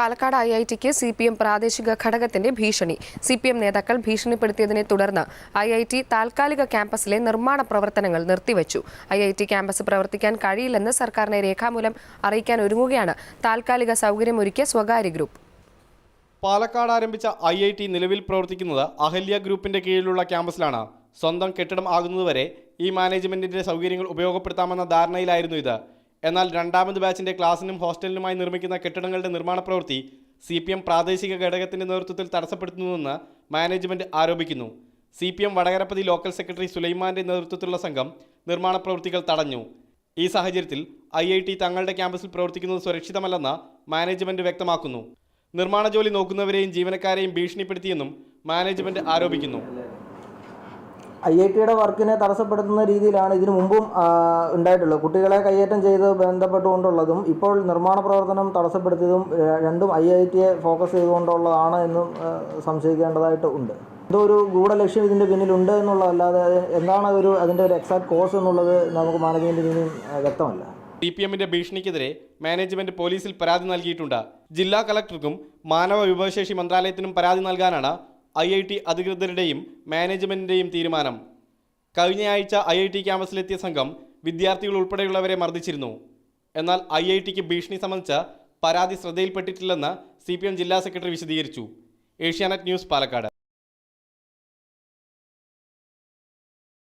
Palakkad I I ടിക്ക് C P M പ്രാദേശിക ഘടകത്തിന്റെ ഭീഷണി. സി പി എം നേതാക്കൾ ഭീഷണിപ്പെടുത്തിയതിനെ തുടർന്ന് ഐ ഐ ടി താൽക്കാലിക ക്യാമ്പസിലെ നിർമ്മാണ പ്രവർത്തനങ്ങൾ നിർത്തിവച്ചു. ഐ ഐ ടി ക്യാമ്പസ് പ്രവർത്തിക്കാൻ കഴിയില്ലെന്ന് സർക്കാരിനെ രേഖാമൂലം അറിയിക്കാൻ ഒരുങ്ങുകയാണ് താൽക്കാലിക സൗകര്യമൊരുക്കിയ സ്വകാര്യ ഗ്രൂപ്പ്. പാലക്കാട് ആരംഭിച്ച ഐ ഐ ടി നിലവിൽ പ്രവർത്തിക്കുന്നത് അഹല്യ ഗ്രൂപ്പിന്റെ കീഴിലുള്ള ക്യാമ്പസിലാണ്. സ്വന്തം കെട്ടിടം ആകുന്നതുവരെ ഈ മാനേജ്മെന്റിന്റെ സൗകര്യങ്ങൾ ഉപയോഗപ്പെടുത്താമെന്ന ധാരണയിലായിരുന്നു ഇത്. എന്നാൽ രണ്ടാമത് ബാച്ചിന്റെ ക്ലാസിനും ഹോസ്റ്റലിനുമായി നിർമ്മിക്കുന്ന കെട്ടിടങ്ങളുടെ നിർമ്മാണ പ്രവൃത്തി സി പി എം പ്രാദേശിക ഘടകത്തിന്റെ നേതൃത്വത്തിൽ തടസ്സപ്പെടുത്തുന്നുവെന്ന് മാനേജ്മെന്റ് ആരോപിക്കുന്നു. C P M Vadakarapathy local secretary സുലൈമാന്റെ നേതൃത്വത്തിലുള്ള സംഘം നിർമ്മാണ പ്രവൃത്തികൾ തടഞ്ഞു. ഈ സാഹചര്യത്തിൽ ഐ ഐ ടി തങ്ങളുടെ ക്യാമ്പസിൽ പ്രവർത്തിക്കുന്നത് സുരക്ഷിതമല്ലെന്ന് മാനേജ്മെന്റ് വ്യക്തമാക്കുന്നു. നിർമ്മാണ ജോലി നോക്കുന്നവരെയും ജീവനക്കാരെയും ഭീഷണിപ്പെടുത്തിയെന്നും മാനേജ്മെന്റ് ആരോപിക്കുന്നു. ഐ ഐ ടിയുടെ വർക്കിനെ തടസ്സപ്പെടുത്തുന്ന രീതിയിലാണ് ഇതിനു മുമ്പും ഉണ്ടായിട്ടുള്ളത്. കുട്ടികളെ കയ്യേറ്റം ചെയ്ത് ബന്ധപ്പെട്ടുകൊണ്ടുള്ളതും ഇപ്പോൾ നിർമ്മാണ പ്രവർത്തനം തടസ്സപ്പെടുത്തിയതും രണ്ടും ഐ ഐ ടിയെ ഫോക്കസ് ചെയ്തുകൊണ്ടുള്ളതാണ് എന്നും സംശയിക്കേണ്ടതായിട്ട് ഉണ്ട്. എന്തോ ഒരു ഗൂഢലക്ഷ്യം ഇതിന്റെ പിന്നിലുണ്ട് എന്നുള്ളതല്ലാതെ എന്താണ് ഒരു അതിന്റെ ഒരു എക്സാക്ട് കോഴ്സ് എന്നുള്ളത് നമുക്ക് മാനേജ്മെന്റിന് ഇനിയും വ്യക്തമല്ല. ഡി പി എമ്മിന്റെ ഭീഷണിക്കെതിരെ മാനേജ്മെന്റ് പോലീസിൽ പരാതി നൽകിയിട്ടുണ്ട്. ജില്ലാ കളക്ടർക്കും മാനവ വിഭവശേഷി മന്ത്രാലയത്തിനും പരാതി നൽകാനാണ് ഐ ഐ ടി അധികൃതരുടെയും മാനേജ്മെന്റിന്റെയും തീരുമാനം. കഴിഞ്ഞയാഴ്ച ഐ ഐ ടി ക്യാമ്പസിലെത്തിയ സംഘം വിദ്യാർത്ഥികൾ ഉൾപ്പെടെയുള്ളവരെ മർദ്ദിച്ചിരുന്നു. എന്നാൽ ഐ ഐ ടിക്ക് ഭീഷണി സംബന്ധിച്ച പരാതി ശ്രദ്ധയിൽപ്പെട്ടിട്ടില്ലെന്ന് സി പി എം ജില്ലാ സെക്രട്ടറി വിശദീകരിച്ചു. Asianet news Palakkad.